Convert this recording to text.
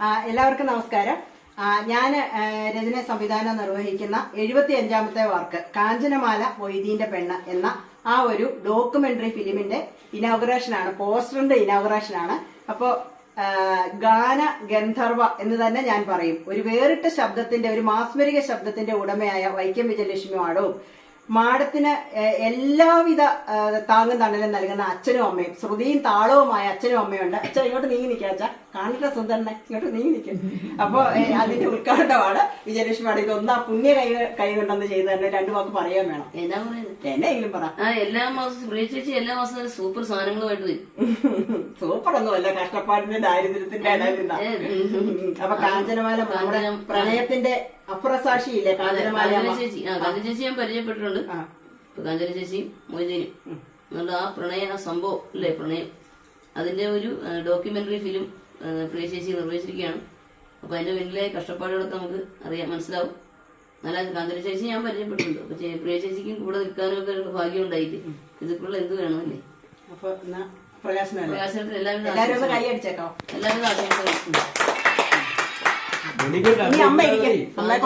എല്ലാവർക്കും നമസ്കാരം. ഞാൻ രചന സംവിധാനം നിർവഹിക്കുന്ന എഴുപത്തി അഞ്ചാമത്തെ വാർക്ക് കാഞ്ചനമാല മൊയ്തീന്റെ പെണ്ണ് എന്ന ആ ഒരു ഡോക്യുമെന്ററി ഫിലിമിന്റെ ഇനോഗ്രേഷൻ ആണ് പോസ്റ്ററിന്റെ ഇനോഗ്രേഷൻ ആണ് അപ്പോ ഗാന ഗന്ധർവ എന്ന് തന്നെ ഞാൻ പറയും. ഒരു വേറിട്ട ശബ്ദത്തിന്റെ ഒരു മാസ്മരിക ശബ്ദത്തിന്റെ ഉടമയായ വൈക്കം വിജയലക്ഷ്മി മാഡവും മാഡത്തിന് എല്ലാവിധ താങ്ങും തണലും നൽകുന്ന അച്ഛനും അമ്മയും ശ്രുതിയും താളവുമായ അച്ഛനും അമ്മയും ഉണ്ട്. അച്ഛൻ ഇങ്ങോട്ട് നീങ്ങി നിൽക്കുക അച്ഛാ. കാണിട്ട സുന്ദരനെ ഇങ്ങോട്ട് നീങ്ങി നിൽക്കും. അപ്പൊ ഏ, അതിന്റെ ഉദ്ഘാടനമാണ് വിജയലക്ഷ്മി മാഡം ഒന്നാ പുണ്യ കൈ കൈ കൊണ്ടെന്ന് ചെയ്ത് തന്നെ രണ്ടു വാക്ക് പറയാൻ വേണം. എന്നാ പറയുന്നത് എന്നെങ്കിലും പറ. എല്ലാ മാസവും പ്രിയ ചേച്ചി എല്ലാ മാസവും സൂപ്പർ സാധനങ്ങളുമായിട്ട് വരും. സൂപ്പർ ഒന്നുമല്ല കഷ്ടപ്പാടിന്റെ ദാരിദ്ര്യത്തിന്റെ ഇടയിൽ അപ്പൊ കാഞ്ചനമാല നമ്മുടെ പ്രണയത്തിന്റെ കാഞ്ചനമാല കാഞ്ചന? ചേച്ചി. ആ കാഞ്ചന ചേച്ചി ഞാൻ പരിചയപ്പെട്ടിട്ടുണ്ട്. കാഞ്ചന ചേച്ചിയും മൊയ്തീനും. എന്നുള്ള ആ പ്രണയ ആ സംഭവം അല്ലേ പ്രണയം? അതിന്റെ ഒരു ഡോക്യുമെന്ററി ഫിലിം പ്രിയ ചേച്ചി നിർവഹിച്ചിരിക്കുകയാണ്. അപ്പൊ അതിന്റെ പിന്നിലെ കഷ്ടപ്പാടുകളൊക്കെ നമുക്ക് അറിയാം മനസ്സിലാവും. നല്ല കാന്തര ചേച്ചി ഞാൻ പരിചയപ്പെട്ടിട്ടുണ്ട്. അപ്പൊ പ്രിയ ചേച്ചിക്കും കൂടെ നിൽക്കാനും ഒക്കെ ഭാഗ്യം ഉണ്ടായിട്ട് ഇതൊക്കെയുള്ള എന്ത് വേണമല്ലേ അപ്പൊ പ്രകാശനത്തിന് എല്ലാവരും എല്ലാരും ഒന്ന് അമ്മ ഇരിക്കും. അമ്മയെ